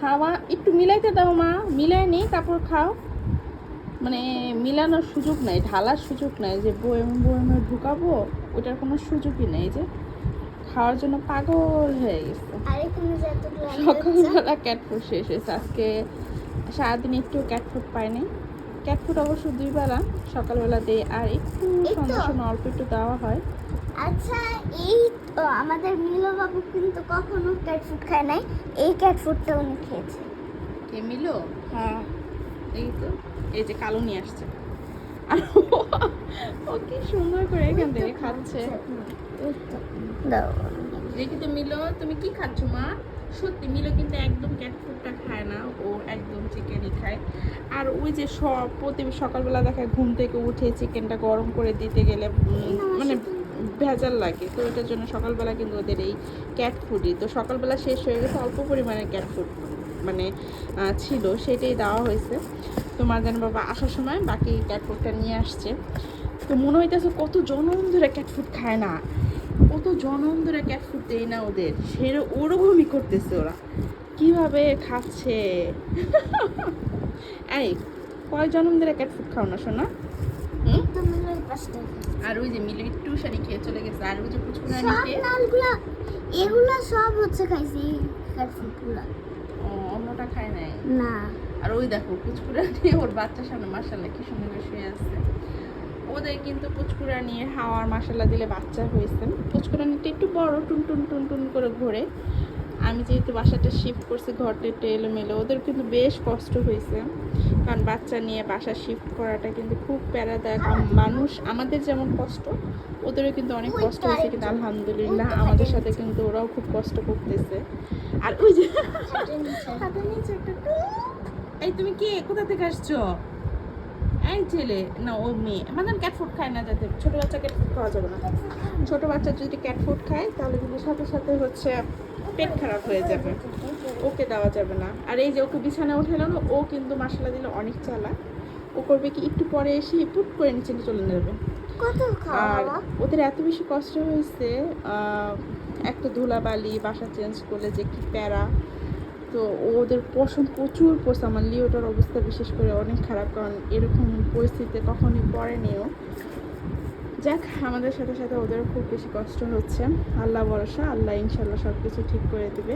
হাওয়া একটু মিলাইতে দাও মা মিলাই নেই তারপর খাও। মানে মিলানোর সুযোগ নাই ঢালার সুযোগ নাই যে বয়েম বয়েমে ঢুকাবো ওটার কোনো সুযোগই নেই যে খাওয়ার জন্য পাগল হয়ে গেছে। সকালবেলা ক্যাটফুড শেষ হয়েছে। আজকে সারাদিন একটু ক্যাটফুড পাইনি। ক্যাটফুড অবশ্য দুই বেলা সকালবেলা দেয় আর একটু। সন্ধ্যার সময় অল্প একটু দেওয়া হয়। আচ্ছা এই আমাদের মিলো বাবু কিন্তু কখনো ক্যাট ফুড খায় নাই। এই ক্যাট ফুডটা উনি খেয়েছে। কে মিলো? হ্যাঁ। এই তো এই যে কালো নিয়ে আসছে। ও- কি সুন্দর করে এখান থেকে খাচ্ছে। দাও। দেখি তো মিলো তুমি কি খাচ্ছ মা? সত্যি মিলো কিন্তু একদম ক্যাট ফুডটা খায় না ও একদম চিকেনই খায়। আর ওই যে সব প্রতি সকালবেলা দেখায় ঘুম থেকে উঠে চিকেনটা গরম করে দিতে গেলে মানে ভেজাল লাগে। তো এটার জন্য সকালবেলা কিন্তু ওদের এই ক্যাট ফুডই তো সকালবেলা শেষ হয়ে গেছে, অল্প পরিমাণে ক্যাট ফুড মানে ছিল, সেটাই দেওয়া হয়েছে। তো মারজান বাবা আসার সময় বাকি ক্যাট ফুডটা নিয়ে আসছে। তো মনে হইতেছে কত জনম ধরে ক্যাট ফুড খায় না। কত জনম ধরে ক্যাট ফুড দেয় না ওদের। সেরকম ওরকমই করতেছে ওরা। কীভাবে খাচ্ছে? এই, কয় জনম ধরে ক্যাট ফুড খাও না শোনা হুম? তো মিলো এই পাঁচটা আর ওই যে মিলে একটু শাড়ি খেয়ে চলে গেছে আর ওই যে পুচকুনা নিতে লালগুলা এগুলা সব হচ্ছে খাইছি ক্যাট ফুডগুলা অন্যটা খায় নাই? না। আর ওই দেখো পুচকুরা নিয়ে ওর বাচ্চার সামনে মাসাল্লাহ কি সুন্দর শুয়ে আছে। ওদের কিন্তু পুচকুরা নিয়ে হাওয়ার মাসাল্লাহ দিলে বাচ্চা হয়েছে। পুচকুরা নিতে একটু বড় টুন টুন টুন টুন করে ঘোরে। আমি যেহেতু বাসাটা শিফট করছি ঘরটা একটু এলোমেলো। ওদের কিন্তু বেশ কষ্ট হয়েছে। কারণ বাচ্চা নিয়ে বাসা শিফট করাটা কিন্তু খুব প্যারাদায়ক। মানুষ আমাদের যেমন কষ্ট ওদেরও কিন্তু অনেক কষ্ট হয়েছে কিন্তু আলহামদুলিল্লাহ। আমাদের সাথে কিন্তু ওরাও খুব কষ্ট করতেছে। আর ওই যে। এই তুমি কে? কোথা থেকে আসছো? এই ছেলে। না ও মেয়ে। মানে ক্যাট ফুড খায় না যাতে। ছোট বাচ্চা ক্যাট ফুড খাওয়া যাবে না। ছোট বাচ্চা যদি ক্যাট ফুড খায় তাহলে কিন্তু সাথে সাথে হচ্ছে পেট খারাপ হয়ে যাবে। ওকে দেওয়া যাবে না। আর এই যে ওকে বিছানা উঠালো না ও কিন্তু মশলা দিলে অনেক চালা ও করবে কি একটু পরে এসে পুট করে নিচে চলে নেবে আর ওদের এত বেশি কষ্ট হয়েছে একটা ধুলাবালি বাসা চেঞ্জ করলে যে কি প্যারা। তো ওদের পশম প্রচুর পড়ছে আমার লিওটার অবস্থা বিশেষ করে অনেক খারাপ কারণ এরকম পরিস্থিতিতে কখনই পড়েনিও যাক আমাদের সাথে সাথে ওদের খুব বেশি কষ্ট হচ্ছে। আল্লাহ ভরসা আল্লাহ ইনশাল্লাহ সব কিছু ঠিক করে দেবে।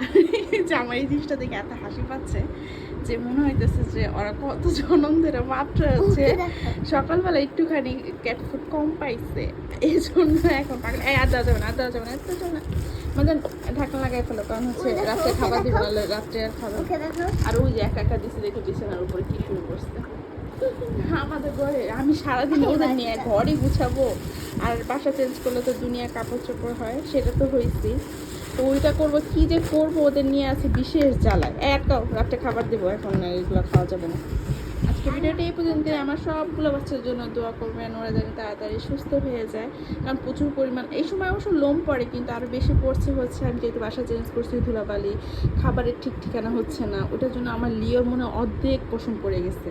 যে আমার এই জিনিসটা দেখে এত হাসি পাচ্ছে যে মনে হইতেছে যে ওরা কত জনম ধরে মাত্র হচ্ছে। সকালবেলা একটুখানি ক্যাট ফুড কম পাইছে। এই জন্য এখন পাগল এই আর দেওয়া যাবে না আর দেওয়া যাবে না দেওয়া যাবে না। মানে ঢাকনা লাগাই ফেলো কারণ হচ্ছে রাত্রে খাবার দিবে। রাত্রে আর খাবার আর ওই যে একা একা দিছে দেখে বিছানার উপরে কি শুরু করছে আমাদের ঘরে আমি সারাদিন ওদের নিয়ে ঘরই গুছাবো। আর বাসা চেঞ্জ করলে তো দুনিয়া কাপড় চোপড় হয় সেটা তো হয়েছি। তো ওইটা করব কি যে করব ওদের নিয়ে আছে বিশেষ জ্বালায়। একাও রাত্রে খাবার দেবো এখন না এগুলো খাওয়া যাবে না। আজকে ভিডিওটা এই পর্যন্ত আমার সবগুলো বাচ্চার জন্য দোয়া করবেন ওরা যেন তাড়াতাড়ি সুস্থ হয়ে যায়। কারণ প্রচুর পরিমাণ এই সময় অবশ্য লোম পড়ে কিন্তু আরও বেশি পড়ছে হচ্ছে আমি যেহেতু বাসা চেঞ্জ করছি ধুলাবালি খাবারের ঠিক ঠিকানা হচ্ছে না। ওটার জন্য আমার লিওর মনে অর্ধেক পোষণ পড়ে গেছে।